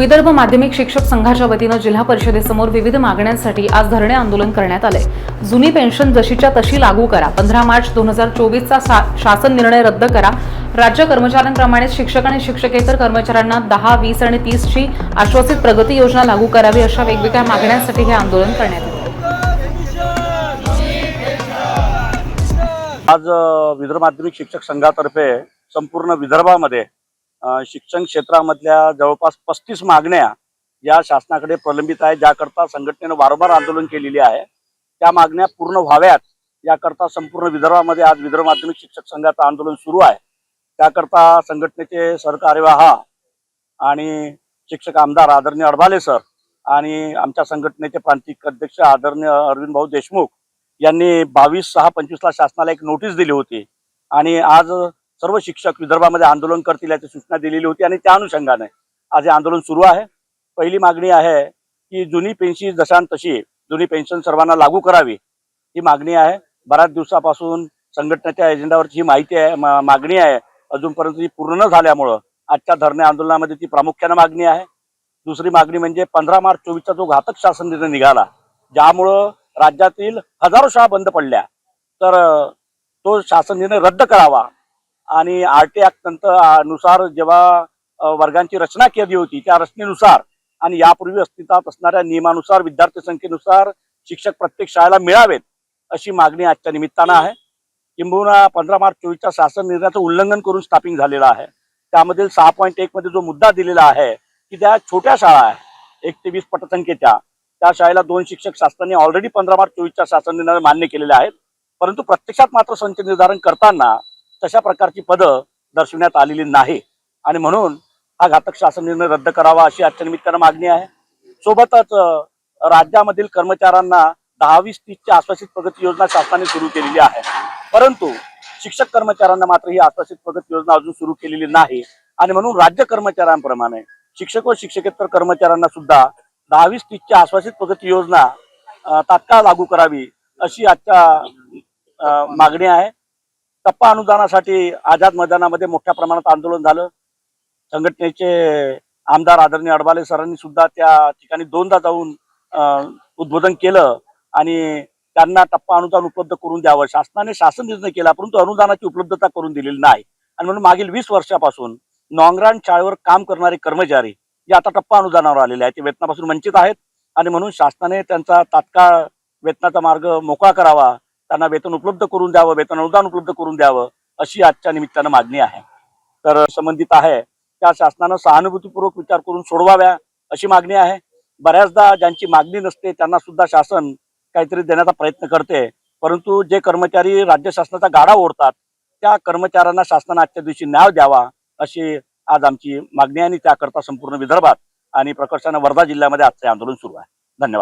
विदर्भ माध्यमिक शिक्षक संघाच्या वतीनं जिल्हा परिषदेसमोर विविध मागण्यांसाठी आज धरणे आंदोलन करण्यात आले. जुनी पेन्शन जशीच्या तशी लागू करा. पंधरा मार्च दोन हजार चोवीसचा शासन निर्णय रद्द करा. राज्य कर्मचाऱ्यांप्रमाणेच शिक्षक आणि शिक्षकेतर कर्मचाऱ्यांना दहा वीस आणि तीसची आश्वासित प्रगती योजना लागू करावी अशा वेगवेगळ्या मागण्यांसाठी हे आंदोलन करण्यात आले. आज विदर्भ माध्यमिक शिक्षक संघातर्फे संपूर्ण विदर्भामध्ये शिक्षण क्षेत्रामधल्या जवळपास पस्तीस मागण्या या शासनाकडे प्रलंबित आहे ज्याकरता संघटनेनं वारंवार आंदोलन केलेली आहे. त्या मागण्या पूर्ण व्हाव्यात याकरता संपूर्ण विदर्भामध्ये आज विदर्भ माध्यमिक शिक्षक संघाचं आंदोलन सुरू आहे. त्याकरता संघटनेचे सरकार्यवाह आणि शिक्षक आमदार आदरणीय अडभाले सर आणि आमच्या संघटनेचे प्रांतिक अध्यक्ष आदरणीय अरविंद भाऊ देशमुख यांनी बावीस सहा पंचवीसला शासनाला एक नोटीस दिली होती. आणि आज सर्व शिक्षक विदर्भामध्ये आंदोलन करतील याची सूचना दिलेली होती आणि त्या अनुषंगाने आज हे आंदोलन सुरू आहे. पहिली मागणी आहे की जुनी पेन्शन जशान तशी जुनी पेन्शन सर्वांना लागू करावी ही मागणी आहे. बऱ्याच दिवसापासून संघटनेच्या एजेंडावरची ही माहिती आहे मा- मागणी आहे. अजूनपर्यंत ती पूर्ण न झाल्यामुळं आजच्या धरणे आंदोलनामध्ये ती प्रामुख्यानं मागणी आहे. दुसरी मागणी म्हणजे पंधरा मार्च चोवीसचा जो घातक शासन निर्णय निघाला ज्यामुळं राज्यातील हजारो शाळा बंद पडल्या तर तो शासन निर्णय रद्द करावा. आणि आर टी नुसार जेव्हा वर्गांची रचना केली होती त्या रचनेनुसार आणि यापूर्वी अस्तित्वात असणाऱ्या नियमानुसार विद्यार्थी संख्येनुसार शिक्षक प्रत्येक शाळेला मिळावेत अशी मागणी आजच्या निमित्तानं आहे. किंबहुना पंधरा मार्च चोवीसच्या शासन निर्णयाचं उल्लंघन करून स्टाफिंग झालेलं आहे. त्यामधील सहा पॉईंट एक मध्ये जो मुद्दा दिलेला आहे की त्या छोट्या शाळा आहे एक ते वीस पटसंख्येच्या त्या शाळेला दोन शिक्षक शासनाने ऑलरेडी पंधरा मार्च चोवीसच्या शासन निर्णय मान्य केलेले आहेत. परंतु प्रत्यक्षात मात्र संच निर्धारण करताना तशा प्रकारची पदं दर्शवण्यात आलेली नाही. आणि म्हणून हा घातक शासन निर्णय रद्द करावा अशी आजच्या निमित्तानं मागणी आहे. सोबतच राज्यामधील कर्मचाऱ्यांना दहावीस तीसची आश्वासित प्रगती योजना शासनाने सुरू केलेली आहे. परंतु शिक्षक कर्मचाऱ्यांना मात्र ही आश्वासित प्रगती योजना अजून सुरू केलेली नाही. आणि म्हणून राज्य कर्मचाऱ्यांप्रमाणे शिक्षक व शिक्षकेतर कर्मचाऱ्यांना सुद्धा दहावीस तीसची आश्वासित प्रगती योजना तात्काळ लागू करावी अशी आजच्या अं, मागणी आहे. टप्पा अनुदानासाठी आझाद मैदानामध्ये मोठ्या प्रमाणात आंदोलन झालं. संघटनेचे आमदार आदरणीय अडबाले सरांनी सुद्धा त्या ठिकाणी दोनदा जाऊन उद्बोधन केलं आणि त्यांना टप्पा अनुदान उपलब्ध करून द्यावं. शासनाने शासन निर्णय केला परंतु अनुदानाची उपलब्धता करून दिलेली नाही. आणि म्हणून मागील वीस वर्षापासून नॉंगरान शाळेवर काम करणारे कर्मचारी जे आता टप्पा अनुदानावर आलेले आहेत. ते वेतनापासून वंचित आहेत आणि म्हणून शासनाने त्यांचा तात्काळ वेतनाचा मार्ग मोकळा करावा. त्यांना वेतन उपलब्ध करून द्यावं वेतन अनुदान उपलब्ध करून द्यावं अशी आजच्या निमित्तानं मागणी आहे. तर संबंधित आहे त्या शासनानं सहानुभूतीपूर्वक विचार करून सोडवाव्या अशी मागणी आहे. बऱ्याचदा ज्यांची मागणी नसते त्यांना सुद्धा शासन काहीतरी देण्याचा प्रयत्न करते. परंतु जे कर्मचारी राज्य शासनाचा गाडा ओढतात त्या कर्मचाऱ्यांना शासनानं आजच्या दिवशी न्याय द्यावा अशी आज आमची मागणी आहे आणि त्याकरता संपूर्ण विदर्भात आणि प्रकर्षानं वर्धा जिल्ह्यामध्ये आजचं आंदोलन सुरू आहे.